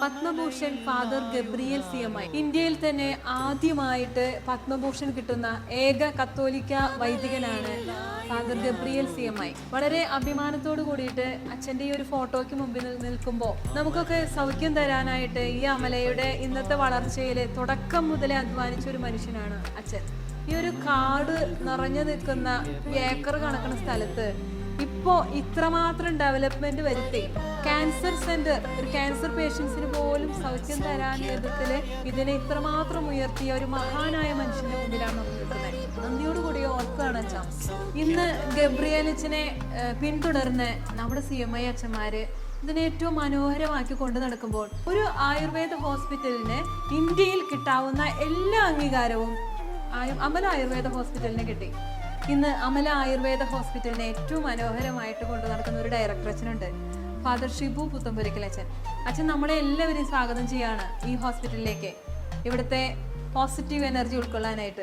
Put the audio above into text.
Padma Bhushan father Gabriel C M I ഇന്ത്യയിൽ തന്നെ ആദ്യമായിട്ട് പത്മഭൂഷൺ കിട്ടുന്ന ഏക കത്തോലിക്ക വൈദികനാണ് father Gabriel C M I വളരെ അഭിമാനത്തോട് കൂടിയിട്ട് അച്ഛന്റെ ഈ ഒരു ഫോട്ടോയ്ക്ക് മുമ്പിൽ നിൽ- നിൽക്കുമ്പോൾ നമുക്കൊക്കെ സൗഖ്യം തരാനായിട്ട് ഈ അമലയുടെ ഇന്നത്തെ വളർച്ചയിൽ തുടക്കം മുതലേ അധ്വാനിച്ച ഒരു മനുഷ്യനാണ് അച്ഛൻ. ഈ ഒരു കാട് നിറഞ്ഞു നിൽക്കുന്ന ഏക്കർ കണക്കുന്ന സ്ഥലത്ത് ഇപ്പോ ഇത്രമാത്രം ഡെവലപ്മെന്റ് വരുത്തി. ക്യാൻസർ സെന്റർ ഒരു ക്യാൻസർ പേഷ്യൻസിന് പോലും സൗഖ്യം തരാൻ വിധത്തിൽ ഇതിനെ ഇത്രമാത്രം ഉയർത്തിയ ഒരു മഹാനായ മനുഷ്യന്റെ മുമ്പിലാണ് നമ്മൾ നിൽക്കുന്നത്. നന്ദിയോടുകൂടി ഓർക്കുകയാണ് അച്ഛാ. ഇന്ന് ഗബ്രിയലിച്ചിനെ പിന്തുടർന്ന് നമ്മുടെ സി എം ഐ അച്ഛന്മാര് ഇതിനെ ഏറ്റവും മനോഹരമാക്കി കൊണ്ടു നടക്കുമ്പോൾ ഒരു ആയുർവേദ ഹോസ്പിറ്റലിന് ഇന്ത്യയിൽ കിട്ടാവുന്ന എല്ലാ അംഗീകാരവും അമല ആയുർവേദ ഹോസ്പിറ്റലിന് കിട്ടി. ഇന്ന് അമല ആയുർവേദ ഹോസ്പിറ്റലിനെ ഏറ്റവും മനോഹരമായിട്ട് കൊണ്ടു നടക്കുന്ന ഒരു ഡയറക്ടർ അച്ഛനുണ്ട്. ഫാദർ ഷിബു പുത്തമ്പുരക്കൽ അച്ഛൻ. അച്ഛൻ നമ്മളെ എല്ലാവരെയും സ്വാഗതം ചെയ്യാണ് ഈ ഹോസ്പിറ്റലിലേക്ക്. ഇവിടുത്തെ പോസിറ്റീവ് എനർജി ഉൾക്കൊള്ളാനായിട്ട്.